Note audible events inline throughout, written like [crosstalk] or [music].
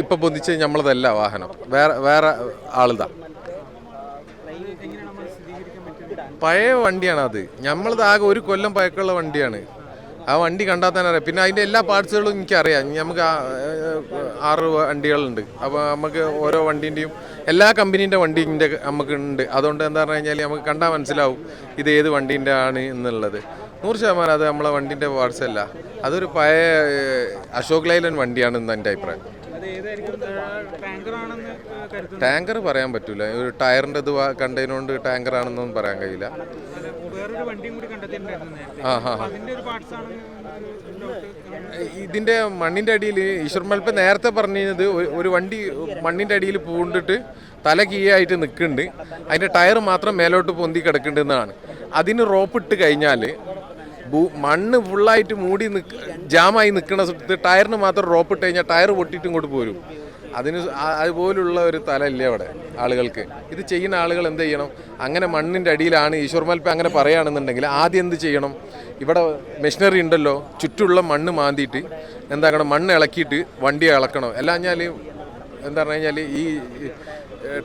ഇപ്പം പൊന്നിച്ച് നമ്മളതല്ല വാഹനം. വേറെ വേറെ ആളിതാ. പഴയ വണ്ടിയാണ് അത് നമ്മളത് ആകെ ഒരു കൊല്ലം പഴക്കമുള്ള വണ്ടിയാണ്. ആ വണ്ടി കണ്ടാൽ തന്നെ അറിയാം. പിന്നെ അതിന്റെ എല്ലാ പാർട്സുകളും എനിക്കറിയാം. നമുക്ക് ആറ് വണ്ടികളുണ്ട്. അപ്പോൾ നമുക്ക് ഓരോ വണ്ടീന്റെയും എല്ലാ കമ്പനീന്റെ വണ്ടീന്റെ നമുക്ക് ഉണ്ട്. അതുകൊണ്ട് എന്താ പറഞ്ഞു കഴിഞ്ഞാൽ നമുക്ക് കണ്ടാൽ മനസ്സിലാവും ഇത് ഏത് വണ്ടീന്റെ ആണ് എന്നുള്ളത്. നൂറ് ശതമാനം അത് നമ്മളെ വണ്ടീന്റെ പാർട്സ് അല്ല. അതൊരു പഴയ അശോക് ലൈലൻ വണ്ടിയാണെന്ന് എന്റെ അഭിപ്രായം. ടാങ്കർ പറയാൻ പറ്റൂല. ഒരു ടയറിന്റെ ഇത് കണ്ടതിനോണ്ട് ടാങ്കർ ആണെന്നൊന്നും പറയാൻ കഴിയില്ല. ഇതിന്റെ മണ്ണിന്റെ അടിയിൽ ഈശ്വർമൽപ്പ് നേരത്തെ പറഞ്ഞത് ഒരു- ഒരു വണ്ടി മണ്ണിന്റെ അടിയിൽ പൂണ്ടിട്ട് തല കീയായിട്ട് നിൽക്കുന്നുണ്ട്. അതിന്റെ ടയർ മാത്രം മേലോട്ട് പൊന്തി കിടക്കുന്നുണ്ടെന്നാണ് അതിന് റോപ്പ് ഇട്ട് കഴിഞ്ഞാൽ മണ്ണ് ഫുള്ളായിട്ട് മൂടി നിക്ക് ജാമായി നിൽക്കുന്ന ടയറിന് മാത്രം റോപ്പ് ഇട്ട് കഴിഞ്ഞാൽ ടയർ പൊട്ടിയിട്ട് ഇങ്ങോട്ട് പോരും. അതിന് അതുപോലുള്ള ഒരു തല ഇല്ല അവിടെ ആളുകൾക്ക്? ഇത് ചെയ്യുന്ന ആളുകൾ എന്ത് ചെയ്യണം? അങ്ങനെ മണ്ണിന്റെ അടിയിലാണ് ഈശ്വർമൽപ്പ് അങ്ങനെ പറയുകയാണെന്നുണ്ടെങ്കിൽ ആദ്യം എന്ത് ചെയ്യണം? ഇവിടെ മെഷീനറി ഉണ്ടല്ലോ ചുറ്റുള്ള മണ്ണ് മാന്തിയിട്ട് എന്താക്കണം മണ്ണ് ഇളക്കിയിട്ട് വണ്ടി ഇളക്കണം. അല്ല കഴിഞ്ഞാൽ എന്താ പറഞ്ഞു കഴിഞ്ഞാൽ ഈ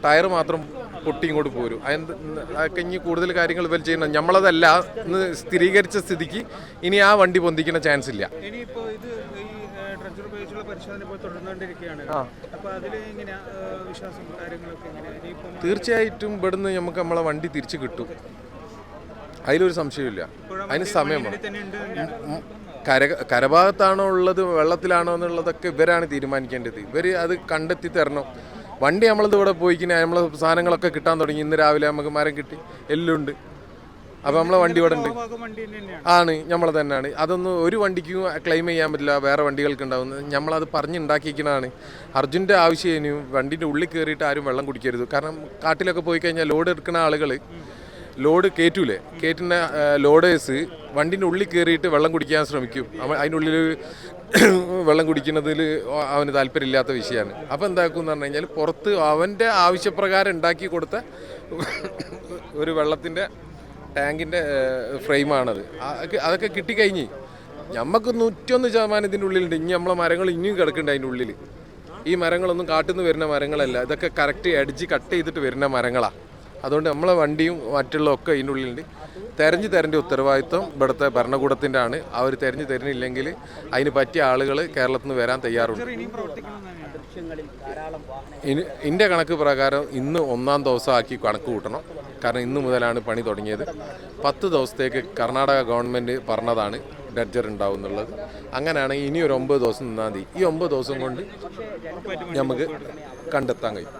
ടയർ മാത്രം പൊട്ടി ഇങ്ങോട്ട് പോരും. അതൊക്കെ ഇനി കൂടുതൽ കാര്യങ്ങൾ ഇവർ ചെയ്യണം. നമ്മളതല്ല എന്ന് സ്ഥിരീകരിച്ച സ്ഥിതിക്ക് ഇനി ആ വണ്ടി പൊന്തിക്കുന്ന ചാൻസ് ഇല്ല. തീർച്ചയായിട്ടും ഇവിടുന്ന് നമുക്ക് നമ്മളെ വണ്ടി തിരിച്ചു കിട്ടും. അതിലൊരു സംശയമില്ല അതിന് സമയം. കര കരഭാഗത്താണോ ഉള്ളത് വെള്ളത്തിലാണോ എന്നുള്ളതൊക്കെ ഇവരാണ് തീരുമാനിക്കേണ്ടത്. ഇവർ അത് കണ്ടെത്തി തരണം. വണ്ടി നമ്മളത് ഇവിടെ പോയിക്കിനെ നമ്മളെ സാധനങ്ങളൊക്കെ കിട്ടാൻ തുടങ്ങി. ഇന്ന് രാവിലെ നമുക്ക് മരം കിട്ടി. എല്ലുണ്ട്. അപ്പോൾ നമ്മളെ വണ്ടി ഇവിടെ ഉണ്ട്. ആണ് നമ്മൾ തന്നെയാണ്. അതൊന്നും ഒരു വണ്ടിക്കും ക്ലെയിം ചെയ്യാൻ പറ്റില്ല വേറെ വണ്ടികൾക്ക് ഉണ്ടാവുന്നത് നമ്മളത് പറഞ്ഞുണ്ടാക്കിയിരിക്കണതാണ് അർജുന്റെ ആവശ്യം ഇനി വണ്ടിന്റെ ഉള്ളിൽ കയറിയിട്ട് ആരും വെള്ളം കുടിക്കരുത്. കാരണം കാട്ടിലൊക്കെ പോയി കഴിഞ്ഞാൽ ലോഡ് എടുക്കുന്ന ആളുകൾ ലോഡ് കയറ്റൂലേ കയറ്റുന്ന ലോഡേഴ്സ് വണ്ടിന്റെ ഉള്ളിൽ കയറിയിട്ട് വെള്ളം കുടിക്കാൻ ശ്രമിക്കും. അവൻ അതിന്റെ ഉള്ളിൽ [coughs] വെള്ളം കുടിക്കുന്നതിൽ അവന് താല്പര്യമില്ലാത്ത വിഷയമാണ് അപ്പോൾ എന്താക്കും എന്ന് പറഞ്ഞു കഴിഞ്ഞാൽ പുറത്ത് അവന്റെ ആവശ്യപ്രകാരം ഉണ്ടാക്കി കൊടുത്ത [coughs] ഒരു വെള്ളത്തിന്റെ ടാങ്കിന്റെ ഫ്രെയിമാണത്. അതൊക്കെ അതൊക്കെ കിട്ടിക്കഴിഞ്ഞ് നമുക്ക് നൂറ്റൊന്ന് ശതമാനം ഇതിന്റെ ഉള്ളിലുണ്ട്. ഇനി നമ്മളെ മരങ്ങൾ ഇനിയും കിടക്കുന്നുണ്ട് അതിന്റെ ഉള്ളിൽ ഈ മരങ്ങളൊന്നും കാട്ടിൽ നിന്ന് വരുന്ന മരങ്ങളല്ല. ഇതൊക്കെ കറക്റ്റ് അടിച്ച് കട്ട് ചെയ്തിട്ട് വരുന്ന മരങ്ങളാണ് അതുകൊണ്ട് നമ്മളെ വണ്ടിയും മറ്റുള്ള ഒക്കെ ഇതിന്റെ ഉള്ളിലുണ്ട്. തെരഞ്ഞു തരേണ്ട ഉത്തരവാദിത്വം ഇവിടുത്തെ ഭരണകൂടത്തിന്റെ ആണ് അവർ തെരഞ്ഞു തരുന്നില്ലെങ്കിൽ അതിന് പറ്റിയ ആളുകൾ കേരളത്തിൽ നിന്ന് വരാൻ തയ്യാറുണ്ട്. എന്റെ കണക്ക് പ്രകാരം ഇന്ന് ഒന്നാം ദിവസമാക്കി കണക്ക് കൂട്ടണം. കാരണം ഇന്ന് മുതലാണ് പണി തുടങ്ങിയത്. പത്ത് ദിവസത്തേക്ക് കർണാടക ഗവൺമെന്റ് പറഞ്ഞതാണ് ഡഡ്ജർ ഉണ്ടാവും എന്നുള്ളത് അങ്ങനെയാണെങ്കിൽ ഇനി ഒരു ഒമ്പത് ദിവസം നിന്നാൽ മതി. ഈ ഒമ്പത് ദിവസം കൊണ്ട് നമുക്ക് കണ്ടെത്താൻ കഴിയും.